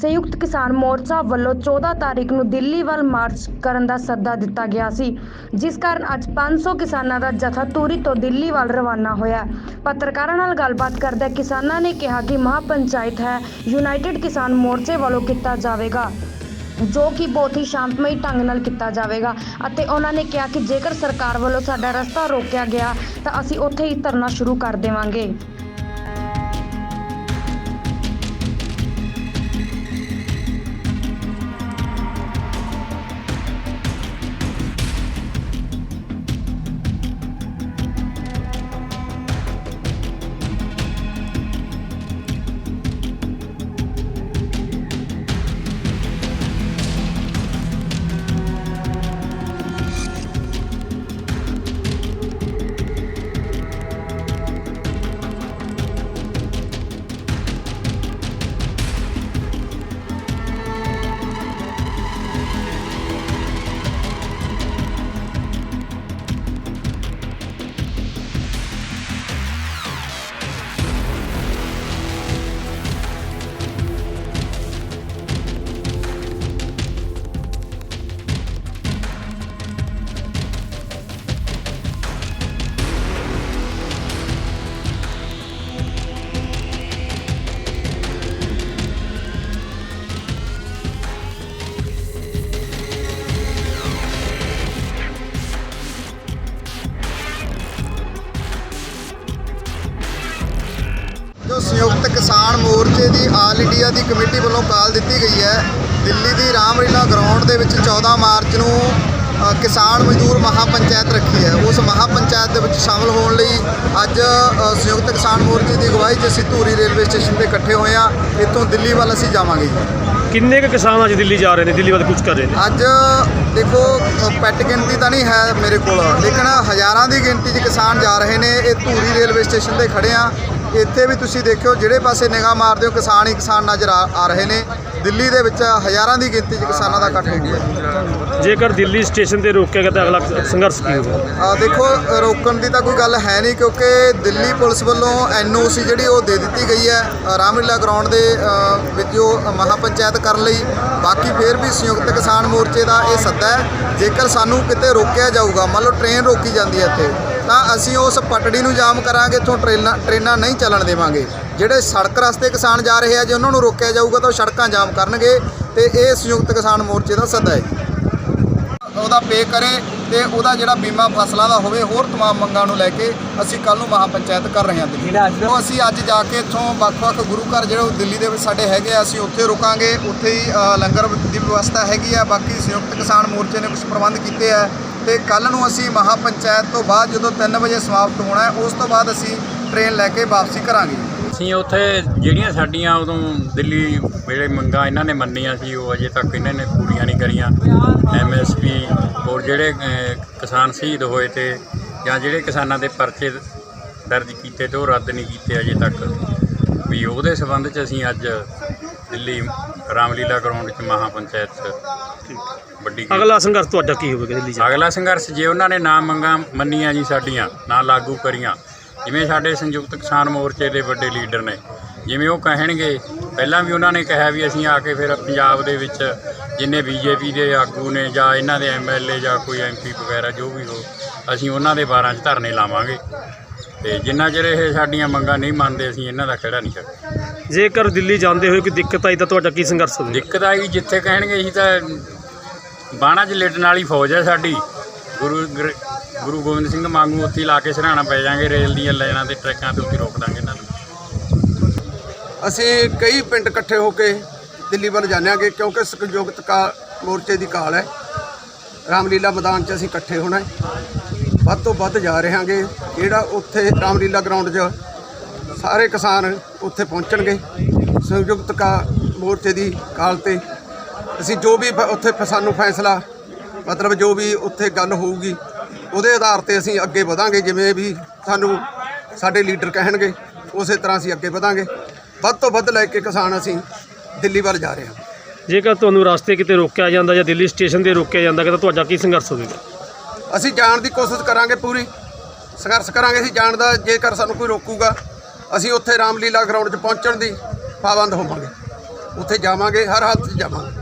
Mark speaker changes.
Speaker 1: ਸੰਯੁਕਤ ਕਿਸਾਨ ਮੋਰਚਾ ਵੱਲੋਂ 14 ਤਾਰੀਖ ਨੂੰ ਦਿੱਲੀ ਵੱਲ ਮਾਰਚ ਕਰਨ ਦਾ ਸੱਦਾ ਦਿੱਤਾ ਗਿਆ ਸੀ, ਜਿਸ ਕਾਰਨ ਅੱਜ 500 ਕਿਸਾਨਾਂ ਦਾ ਜਥਾ ਤੂਰੀ ਤੋਂ ਦਿੱਲੀ ਵੱਲ ਰਵਾਨਾ ਹੋਇਆ। ਪੱਤਰਕਾਰਾਂ ਨਾਲ ਗੱਲਬਾਤ ਕਰਦਿਆਂ ਕਿਸਾਨਾਂ ਨੇ ਕਿਹਾ ਕਿ ਮਹਾਪੰਚਾਇਤ ਹੈ, ਯੂਨਾਈਟਿਡ ਕਿਸਾਨ ਮੋਰਚੇ ਵੱਲੋਂ ਕੀਤਾ ਜਾਵੇਗਾ, ਜੋ ਕਿ ਬਹੁਤ ਹੀ ਸ਼ਾਂਤਮਈ ਢੰਗ ਨਾਲ ਕੀਤਾ ਜਾਵੇਗਾ ਅਤੇ ਉਹਨਾਂ ਨੇ ਕਿਹਾ ਕਿ ਜੇਕਰ ਸਰਕਾਰ ਵੱਲੋਂ ਸਾਡਾ ਰਸਤਾ ਰੋਕਿਆ ਗਿਆ ਤਾਂ ਅਸੀਂ ਉੱਥੇ ਹੀ ਧਰਨਾ ਸ਼ੁਰੂ ਕਰ ਦੇਵਾਂਗੇ।
Speaker 2: ਸੰਯੁਕਤ ਕਿਸਾਨ ਮੋਰਚੇ ਦੀ ਆਲ ਇੰਡੀਆ ਦੀ ਕਮੇਟੀ ਵੱਲੋਂ ਕਾਲ ਦਿੱਤੀ ਗਈ ਹੈ। ਦਿੱਲੀ ਦੀ ਰਾਮਲੀਲਾ ਗਰਾਊਂਡ ਦੇ ਵਿੱਚ 14 ਮਾਰਚ ਨੂੰ ਕਿਸਾਨ ਮਜ਼ਦੂਰ ਮਹਾਪੰਚਾਇਤ ਰੱਖੀ ਹੈ। ਉਸ ਮਹਾਪੰਚਾਇਤ ਦੇ ਵਿੱਚ ਸ਼ਾਮਲ ਹੋਣ ਲਈ ਅੱਜ ਸੰਯੁਕਤ ਕਿਸਾਨ ਮੋਰਚੇ ਦੀ ਅਗਵਾਈ 'ਚ ਅਸੀਂ ਧੂਰੀ ਰੇਲਵੇ ਸਟੇਸ਼ਨ ਤੇ ਇਕੱਠੇ ਹੋਏ ਹਾਂ। ਇੱਥੋਂ ਦਿੱਲੀ ਵੱਲ ਅਸੀਂ ਜਾਵਾਂਗੇ ਜੀ।
Speaker 3: ਕਿੰਨੇ ਕੁ ਕਿਸਾਨ ਅੱਜ ਦਿੱਲੀ ਜਾ ਰਹੇ ਨੇ? ਦਿੱਲੀ ਵੱਲ ਕੁਝ ਕਰ ਰਹੇ ਨੇ?
Speaker 2: ਅੱਜ ਦੇਖੋ ਪੈਟ ਗਿਣਤੀ ਤਾਂ ਨਹੀਂ ਹੈ ਮੇਰੇ ਕੋਲ ਲੇਕਿਨ ਹਜ਼ਾਰਾਂ ਦੀ ਗਿਣਤੀ 'ਚ ਕਿਸਾਨ ਜਾ ਰਹੇ ਨੇ। ਇਹ ਧੂਰੀ ਰੇਲਵੇ ਸਟੇਸ਼ਨ ਤੇ ਖੜੇ ਆ ਇੱਥੇ ਵੀ ਤੁਸੀਂ ਦੇਖਿਓ ਜਿਹੜੇ ਪਾਸੇ ਨਿਗਾਹ ਮਾਰਦੇ ਹੋ ਕਿਸਾਨ ਹੀ ਕਿਸਾਨ ਨਜ਼ਰ ਆ ਰਹੇ ਨੇ। ਦਿੱਲੀ ਦੇ ਵਿੱਚ ਹਜ਼ਾਰਾਂ ਦੀ ਗਿਣਤੀ 'ਚ ਕਿਸਾਨਾਂ ਦਾ ਇਕੱਠ ਹੋਊਗਾ
Speaker 3: ਜੇਕਰ ਦਿੱਲੀ ਸਟੇਸ਼ਨ ਤੇ ਰੋਕਿਆ ਗਿਆ ਤਾਂ ਅਗਲਾ ਸੰਘਰਸ਼ ਕੀ ਹੋਵੇਗਾ
Speaker 2: ਆ ਦੇਖੋ ਰੋਕਣ ਦੀ ਤਾਂ ਕੋਈ ਗੱਲ ਹੈ ਨਹੀਂ ਕਿਉਂਕਿ ਦਿੱਲੀ ਪੁਲਿਸ ਵੱਲੋਂ ਐਨਓਸੀ ਜਿਹੜੀ ਉਹ ਦੇ ਦਿੱਤੀ ਗਈ ਹੈ ਰਾਮਲੀਲਾ ਗਰਾਊਂਡ ਦੇ ਵਿੱਚ ਜੋ ਮਹਾਪੰਚਾਇਤ ਕਰਨ ਲਈ ਬਾਕੀ ਫੇਰ ਵੀ ਸੰਯੁਕਤ ਕਿਸਾਨ ਮੋਰਚੇ ਦਾ ਇਹ ਸੱਦਾ ਹੈ। ਜੇਕਰ ਸਾਨੂੰ ਕਿਤੇ ਰੋਕਿਆ ਜਾਊਗਾ ਮੰਨ ਲਓ ਟ੍ਰੇਨ ਰੋਕੀ ਜਾਂਦੀ ਹੈ ਇੱਥੇ ਤਾਂ ਅਸੀਂ ਉਸ ਪਟੜੀ ਨੂੰ ਜਾਮ ਕਰਾਂਗੇ ਇੱਥੋਂ ਟ੍ਰੇਨਾਂ ਟ੍ਰੇਨਾਂ ਨਹੀਂ ਚੱਲਣ ਦੇਵਾਂਗੇ ਜਿਹੜੇ ਸੜਕ ਰਸਤੇ ਕਿਸਾਨ ਜਾ ਰਹੇ ਆ ਜੇ ਉਹਨਾਂ ਨੂੰ ਰੋਕਿਆ ਜਾਊਗਾ ਤਾਂ ਉਹ ਸੜਕਾਂ ਜਾਮ ਕਰਨਗੇ ਤੇ ਇਹ ਸੰਯੁਕਤ ਕਿਸਾਨ ਮੋਰਚੇ ਦਾ ਸੱਦਾ ਹੈ ਉਹਦਾ ਪੇ ਕਰੇ ਤੇ ਉਹਦਾ ਜਿਹੜਾ ਬੀਮਾ ਫਸਲਾਂ ਦਾ ਹੋਵੇ ਹੋਰ तमाम ਮੰਗਾਂ ਨੂੰ ਲੈ ਕੇ ਅਸੀਂ ਕੱਲ ਨੂੰ ਮਹਾਪੰਚਾਇਤ ਕਰ ਰਹੇ ਹਾਂ ਦਿੱਲੀ ਉਹ ਅਸੀਂ ਅੱਜ ਜਾ ਕੇ ਇੱਥੋਂ ਵੱਖ-ਵੱਖ ਗੁਰੂ ਘਰ ਜਿਹੜੇ ਉਹ ਦਿੱਲੀ ਦੇ ਵਿੱਚ ਸਾਡੇ ਹੈਗੇ ਆ ਅਸੀਂ ਉੱਥੇ ਰੁਕਾਂਗੇ ਉੱਥੇ ਹੀ ਅ, ਲੰਗਰ ਦੀ ਵਿਵਸਥਾ ਹੈਗੀ ਆ ਬਾਕੀ ਸੰਯੁਕਤ ਕਿਸਾਨ ਮੋਰਚੇ ਨੇ ਕੁਝ ਪ੍ਰਬੰਧ ਕੀਤੇ ਆ ਤੇ ਕੱਲ ਨੂੰ ਅਸੀਂ ਮਹਾਪੰਚਾਇਤ ਤੋਂ ਬਾਅਦ ਜਦੋਂ 3 ਵਜੇ ਸਮਾਪਤ ਹੋਣਾ ਹੈ, ਉਸ ਤੋਂ ਬਾਅਦ ਅਸੀਂ ਟ੍ਰੇਨ ਲੈ ਕੇ ਵਾਪਸੀ ਕਰਾਂਗੇ।
Speaker 4: ਅਸੀਂ ਉੱਥੇ ਜਿਹੜੀਆਂ ਸਾਡੀਆਂ ਉਦੋਂ ਦਿੱਲੀ ਵੇਲੇ ਮੰਗਾਂ ਇਹਨਾਂ ਨੇ ਮੰਨੀਆਂ ਸੀ, ਉਹ ਅਜੇ ਤੱਕ ਇਹਨਾਂ ਨੇ ਪੂਰੀਆਂ ਨਹੀਂ ਕਰੀਆਂ। ਐਮਐਸਪੀ ਹੋਰ ਜਿਹੜੇ ਕਿਸਾਨ ਸ਼ਹੀਦ ਹੋਏ ਤੇ ਜਾਂ ਜਿਹੜੇ ਕਿਸਾਨਾਂ ਦੇ ਪਰਚੇ ਦਰਜ ਕੀਤੇ ਤੇ ਉਹ ਰੱਦ ਨਹੀਂ ਕੀਤੇ ਅਜੇ ਤੱਕ। ਵੀ ਉਹਦੇ ਸਬੰਧ 'ਚ ਅਸੀਂ ਅੱਜ ਦਿੱਲੀ ਰਾਮਲੀਲਾ ਗਰਾਊਂਡ 'ਚ ਮਹਾਪੰਚਾਇਤ 'ਚ ਵੱਡੀ
Speaker 3: ਅਗਲਾ ਸੰਘਰਸ਼ ਤੁਹਾਡਾ ਕੀ ਹੋਵੇਗਾ ਦਿੱਲੀ ਜਾ ਕੇ?
Speaker 4: ਅਗਲਾ ਸੰਘਰਸ਼ ਜੇ ਉਹਨਾਂ ਨੇ ਨਾ ਮੰਗਾਂ ਮੰਨੀਆਂ ਜੀ ਸਾਡੀਆਂ ਨਾ ਲਾਗੂ ਕਰੀਆਂ ਜਿਵੇਂ ਸਾਡੇ ਸੰਯੁਕਤ ਕਿਸਾਨ ਮੋਰਚੇ ਦੇ ਵੱਡੇ ਲੀਡਰ ਨੇ ਜਿਵੇਂ ਉਹ ਕਹਿਣਗੇ ਪਹਿਲਾਂ ਵੀ ਉਹਨਾਂ ਨੇ ਕਿਹਾ ਵੀ ਅਸੀਂ ਆ ਕੇ ਫਿਰ ਪੰਜਾਬ ਦੇ ਵਿੱਚ ਜਿੰਨੇ ਬੀਜੇਪੀ ਦੇ ਆਗੂ ਨੇ ਜਾਂ ਇਹਨਾਂ ਦੇ ਐਮਐਲਏ ਜਾਂ ਕੋਈ ਐਮਪੀ ਵਗੈਰਾ ਜੋ ਵੀ ਹੋ ਅਸੀਂ ਉਹਨਾਂ ਦੇ ਬਾਰਾਂ 'ਚ ਧਰਨੇ ਲਾਵਾਂਗੇ ਤੇ ਜਿੰਨਾ ਚਿਰ ਇਹ ਸਾਡੀਆਂ ਮੰਗਾਂ ਨਹੀਂ ਮੰਨਦੇ ਅਸੀਂ ਇਹਨਾਂ ਦਾ ਖੜਾ ਨਹੀਂ ਸਕਦੇ
Speaker 3: ਜੇਕਰ ਦਿੱਲੀ ਜਾਂਦੇ ਹੋਏ ਕੋਈ ਦਿੱਕਤ ਆਈ ਤਾਂ ਤੁਹਾਡਾ ਕੀ ਸੰਘਰਸ਼ ਹੋਵੇਗਾ
Speaker 4: ਦਿੱਕਤ ਆਈ ਜਿੱਥੇ ਕਹਿਣਗੇ ਅਸੀਂ ਤਾਂ ਬਾਣਾ 'ਚ ਲਿਟਣ ਵਾਲੀ ਫੌਜ ਹੈ ਸਾਡੀ। ਗੁਰੂ ਗਰ- ਗੁਰੂ ਗੋਬਿੰਦ ਸਿੰਘ ਵਾਂਗੂ ਉੱਥੇ ਹੀ ਲਾ ਕੇ ਸਿਰਹਾਣਾ ਪੈ ਜਾਾਂਗੇ ਰੇਲ ਦੀਆਂ ਲਾਈਨਾਂ ਤੇ ਟਰੈਕਾਂ ਤੇ ਉੱਥੇ ਰੋਕ ਦਾਂਗੇ ਇਹਨਾਂ ਨੂੰ।
Speaker 5: ਅਸੀਂ ਕਈ ਪਿੰਡ ਇਕੱਠੇ ਹੋ ਕੇ ਦਿੱਲੀ ਵੱਲ ਜਾਂਦੇ ਹਾਂਗੇ ਕਿਉਂਕਿ ਸੰਯੁਕਤ ਕਾ ਮੋਰਚੇ ਦੀ ਕਾਲ ਹੈ। ਰਾਮਲੀਲਾ ਮੈਦਾਨ 'ਚ ਅਸੀਂ ਇਕੱਠੇ ਹੋਣਾ ਹੈ। ਵੱਧ ਤੋਂ ਵੱਧ ਜਾ ਰਹੇ ਹਾਂਗੇ ਜਿਹੜਾ ਉੱਥੇ ਰਾਮਲੀਲਾ ਗਰਾਊਂਡ 'ਚ ਸਾਰੇ ਕਿਸਾਨ ਉੱਥੇ ਪਹੁੰਚਣਗੇ। ਸੰਯੁਕਤ ਕਾ ਮੋਰਚੇ ਦੀ ਕਾਲ ਤੇ ਅਸੀਂ ਜੋ ਵੀ ਉੱਥੇ ਫ- ਸਾਨੂੰ ਫੈਸਲਾ, ਮਤਲਬ ਜੋ ਵੀ ਉੱਥੇ ਗੱਲ ਹੋਊਗੀ, ਉਹਦੇ ਆਧਾਰ ਤੇ ਅਸੀਂ ਅੱਗੇ ਵਧਾਂਗੇ, ਜਿਵੇਂ ਵੀ ਸਾਨੂੰ ਸਾਡੇ ਲੀਡਰ ਕਹਿਣਗੇ, ਉਸੇ ਤਰ੍ਹਾਂ ਅਸੀਂ ਅੱਗੇ ਵਧਾਂਗੇ। ਵੱਧ ਤੋਂ ਵੱਧ ਲੈ ਕੇ ਕਿਸਾਨ ਅਸੀਂ ਦਿੱਲੀ ਵੱਲ ਜਾ ਰਹੇ ਹਾਂ।
Speaker 3: ਜੇਕਰ ਤੁਹਾਨੂੰ ਰਸਤੇ ਕਿਤੇ ਰੋਕਿਆ ਜਾਂਦਾ ਜਾਂ ਦਿੱਲੀ ਸਟੇਸ਼ਨ ਤੇ ਰੋਕਿਆ ਜਾਂਦਾ, ਤਾਂ ਤੁਹਾਡਾ ਕੀ ਸੰਘਰਸ਼ ਹੋਵੇਗਾ?
Speaker 5: ਅਸੀਂ ਜਾਣ ਦੀ ਕੋਸ਼ਿਸ਼ ਕਰਾਂਗੇ ਪੂਰੀ, ਸੰਘਰਸ਼ ਕਰਾਂਗੇ, ਅਸੀਂ ਜਾਣ ਦਾ ਜੇਕਰ ਸਾਨੂੰ ਕੋਈ ਰੋਕੂਗਾ, ਅਸੀਂ ਉੱਥੇ ਰਾਮਲੀਲਾ ਗਰਾਊਂਡ 'ਚ ਪਹੁੰਚਣ ਦੀ ਪਾਬੰਦ ਹੋਵਾਂਗੇ। ਉੱਥੇ ਜਾਵਾਂਗੇ, ਹਰ ਹਾਲਤ 'ਚ ਜਾਵਾਂਗੇ।